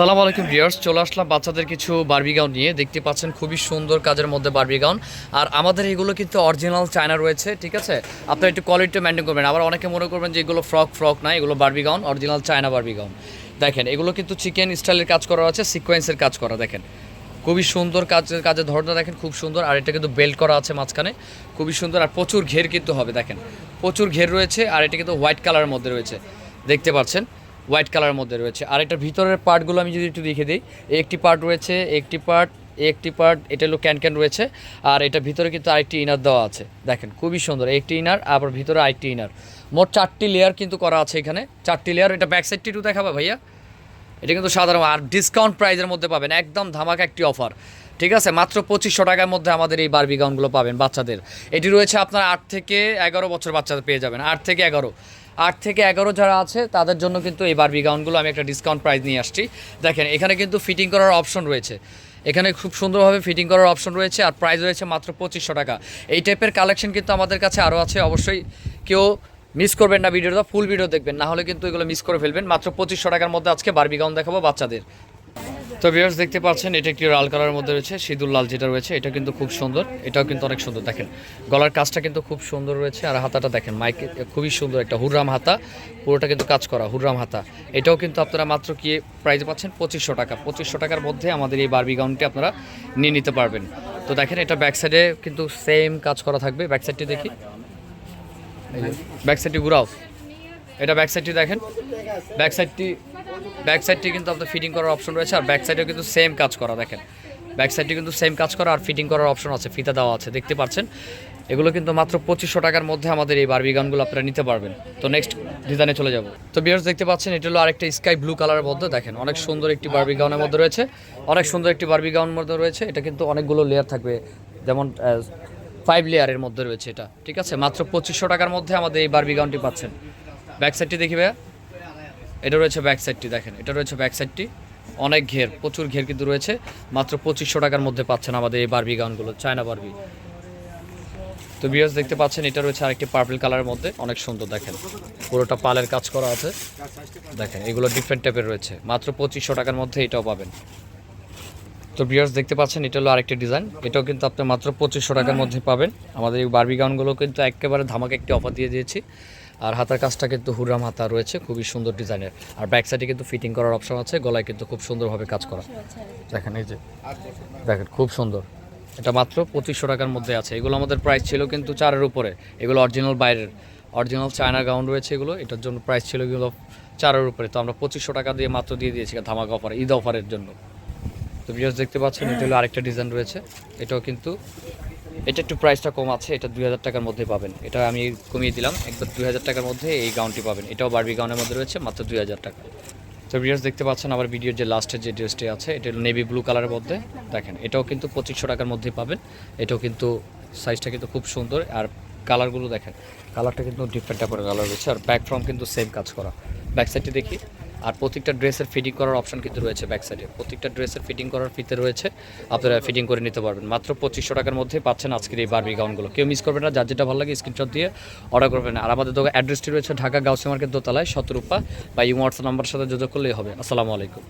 সালাম আলাইকুম ভিউয়ার্স, চলে আসলাম বাচ্চাদের কিছু বারবি গাউন নিয়ে। দেখতে পাচ্ছেন খুবই সুন্দর কাজের মধ্যে বারবি গাউন আর আমাদের এগুলো কিন্তু অরিজিনাল চায়না রয়েছে, ঠিক আছে? আপনারা একটু কোয়ালিটি মেনটেন করবেন। আবার অনেকে মনে করবেন যে এগুলো ফ্রক ফ্রক না, এগুলো Barbie gown original China Barbie gown দেখেন, এগুলো কিন্তু চিকেন স্টাইলের কাজ করা আছে সিকোয়েন্সের কাজ করা, দেখেন। খুবই সুন্দর কাজের কাজের ধরনটা দেখেন, খুব সুন্দর। আর এটা কিন্তু বেল্ট করা আছে মাঝখানে। খুবই সুন্দর, আর প্রচুর ঘের কিন্তু হবে, দেখেন। প্রচুর ঘের রয়েছে, আর এটা কিন্তু হোয়াইট কালারের মধ্যে রয়েছে। দেখতে পাচ্ছেন? হোয়াইট কালারের মধ্যে রয়েছে। আর এটার ভিতরের পার্টগুলো আমি যদি একটু দেখে দিই, একটি পার্ট রয়েছে, একটি পার্ট একটি পার্ট, এটা হলো ক্যান ক্যান রয়েছে, আর এটা ভিতরে কিন্তু আরেকটি ইনার দেওয়া আছে। দেখেন, খুবই সুন্দর, একটি ইনার, আবার ভিতরে আরেকটি ইনার। মোট চারটি লেয়ার কিন্তু করা আছে এখানে। চারটি লেয়ার এটা ব্যাক সাইডটি একটু দেখাবা ভাইয়া? এটা কিন্তু সাধারণ, আর ডিসকাউন্ট প্রাইজের মধ্যে পাবেন, একদম ধামাকা একটি অফার ঠিক আছে? মাত্র পঁচিশশো টাকার মধ্যে আমাদের এই বারবি গাউনগুলো পাবেন বাচ্চাদের। এটি রয়েছে আপনার আট থেকে এগারো বছর বাচ্চাদের পেয়ে যাবেন, আট থেকে এগারো। আট থেকে এগারো যারা আছে, তাদের জন্য কিন্তু এই বারবি গাউনগুলো আমি একটা ডিসকাউন্ট প্রাইস নিয়ে আসছি। দেখেন, এখানে কিন্তু ফিটিং করার অপশন রয়েছে। এখানে খুব সুন্দরভাবে ফিটিং করার অপশন রয়েছে আর প্রাইস রয়েছে মাত্র পঁচিশশো টাকা। এই টাইপের কালেকশন কিন্তু আমাদের কাছে আরও আছে অবশ্যই। কেউ মিস করবেন না ভিডিওটা ফুল ভিডিও দেখবেন। না হলে কিন্তু এগুলো মিস করে ফেলবেন। মাত্র পঁচিশশো টাকার মধ্যে আজকে বারবি গাউন দেখাবো বাচ্চাদের। তো ভিউয়ার্স দেখতে পাচ্ছেন, এটা একটি লাল কালারের মধ্যে রয়েছে, সিঁদুর লাল যেটা রয়েছে, এটা কিন্তু খুব সুন্দর, এটাও কিন্তু অনেক সুন্দর, দেখেন। গলার কাজটা কিন্তু খুব সুন্দর রয়েছে, আর হাতাটা দেখেন, মাইক, খুবই সুন্দর একটা হুররাম হাতা, পুরোটা কিন্তু কাজ করা, হুররাম হাতা। এটাও কিন্তু আপনারা মাত্র কি প্রাইজে পাচ্ছেন? পঁচিশশো টাকা। পঁচিশশো টাকার মধ্যে আমাদের এই বারবি গাউনটি আপনারা নিয়ে নিতে পারবেন। তো দেখেন, এটা ব্যাক সাইডে কিন্তু সেম কাজ করা থাকবে। ব্যাক সাইডটি দেখি। ব্যাক সাইডটি ঘুরাও। এটা ব্যাক সাইডটি দেখেন। ব্যাক সাইডটি ব্যাক সাইডটি কিন্তু আপনার ফিটিং করার অপশন রয়েছে, আর ব্যাক সাইডেও কিন্তু সেম কাজ করা, দেখেন। ব্যাক সাইডটি কিন্তু সেম কাজ করা, আর ফিটিং করার অপশন আছে, ফিতা দেওয়া আছে, দেখতে পাচ্ছেন? এগুলো কিন্তু মাত্র পঁচিশশো টাকার মধ্যে আমাদের এই বারবি গানগুলো আপনারা নিতে পারবেন। তো নেক্সট ডিজাইনে চলে যাব। তো বিয়ার্স দেখতে পাচ্ছেন, এটা হলো আরেকটা স্কাই ব্লু কালারের মধ্যে, দেখেন, অনেক সুন্দর একটি বারবি গাউনের মধ্যে রয়েছে, অনেক সুন্দর একটি বারবি গাউনের মধ্যে রয়েছে, এটা কিন্তু অনেকগুলো লেয়ার থাকবে, যেমন ফাইভ লেয়ারের মধ্যে রয়েছে এটা, ঠিক আছে? মাত্র পঁচিশশো টাকার মধ্যে আমাদের এই বারবি গাউনটি পাচ্ছেন। ব্যাক সাইডটি দেখি ভাইয়া। এটা রয়েছে ব্যাক সাইডটি দেখেন, এটা রয়েছে ব্যাক সাইডটি অনেক ঘের, প্রচুর ঘের কিন্তু রয়েছে। মাত্র পঁচিশশো টাকার মধ্যে পাচ্ছেন আমাদের এই বার্বি গাউনগুলো চায়না বারবি তো বিয়ার্স দেখতে পাচ্ছেন, এটা রয়েছে আরেকটি পার্পল কালারের মধ্যে। অনেক সুন্দর, দেখেন। পুরোটা পালের কাজ করা আছে। দেখেন, এগুলো ডিফারেন্ট টাইপের রয়েছে। মাত্র পঁচিশশো টাকার মধ্যে এটাও পাবেন। তো বিয়ার্স দেখতে পাচ্ছেন, এটা হলো আরেকটি ডিজাইন এটাও কিন্তু আপনি মাত্র পঁচিশশো টাকার মধ্যে পাবেন। আমাদের এই বার্বি গাউনগুলো কিন্তু একেবারে ধামাকে একটি অফার দিয়ে দিয়েছি। আর হাতার কাজটা কিন্তু হুরাম হাতা রয়েছে, খুবই সুন্দর ডিজাইনের। আর ব্যাক সাইডে কিন্তু ফিটিং করার অপশন আছে, গলায় কিন্তু খুব সুন্দরভাবে কাজ করা। দেখেন এই যে, দেখেন খুব সুন্দর। এটা মাত্র পঁচিশশো টাকার মধ্যে আছে। এগুলো আমাদের প্রাইস ছিল কিন্তু চারের উপরে। এগুলো অরিজিনাল বাইরের অরিজিনাল চায়না গাউন রয়েছে এগুলো। এটার জন্য প্রাইস ছিল এগুলো চারের উপরে। তো আমরা পঁচিশশো টাকা দিয়ে মাত্র দিয়ে দিয়েছি ধামাকা অফার ঈদ অফারের জন্য। তো ভিউয়ার্স দেখতে পাচ্ছেন, এটা হলো আরেকটা ডিজাইন রয়েছে। এটাও কিন্তু এটা একটু প্রাইসটা কম আছে, এটা দুই হাজার টাকার মধ্যে পাবেন। এটা আমি কমিয়ে দিলাম একবার দুই হাজার টাকার মধ্যে এই গাউনটি পাবেন। এটাও বারবি গাউনের মধ্যে রয়েছে, মাত্র দুই হাজার টাকা। তো ভিডিওস দেখতে পাচ্ছেন আবার ভিডিওর যে লাস্টের যে ড্রেসটি আছে, এটা নেভি ব্লু কালারের মধ্যে। দেখেন, এটাও কিন্তু পঁচিশশো টাকার মধ্যে পাবেন। এটাও কিন্তু সাইজটা কিন্তু খুব সুন্দর। আর কালারগুলো দেখেন কালারটা কিন্তু ডিফারেন্ট টাইপের কালার রয়েছে। আর ব্যাক ফ্রম কিন্তু সেম কাজ করা। ব্যাক সাইডটি দেখি। আর প্রত্যেকটা ড্রেসের ফিটিং করার অপশন কিন্তু রয়েছে ব্যাক সাইডে প্রত্যেকটা ড্রেসের ফিটিং করার ফিতে রয়েছে, আপনারা ফিটিং করে নিতে পারবেন। মাত্র পঁচিশশো টাকার মধ্যে পাচ্ছেন আজকের এই বারবি গাউনগুলো কেউ মিস করবেন না, যার যেটা ভালো লাগে স্ক্রিনশট দিয়ে অর্ডার করবেন। আর আমাদের দোকান অ্যাড্রেসটি রয়েছে ঢাকা গাউসি মার্কেট দোতলায়, শতরূপা, বা ইউ হোয়াটসঅ্যাপ নাম্বার সাথে যোগাযোগ করলেই হবে। আসসালামু আলাইকুম।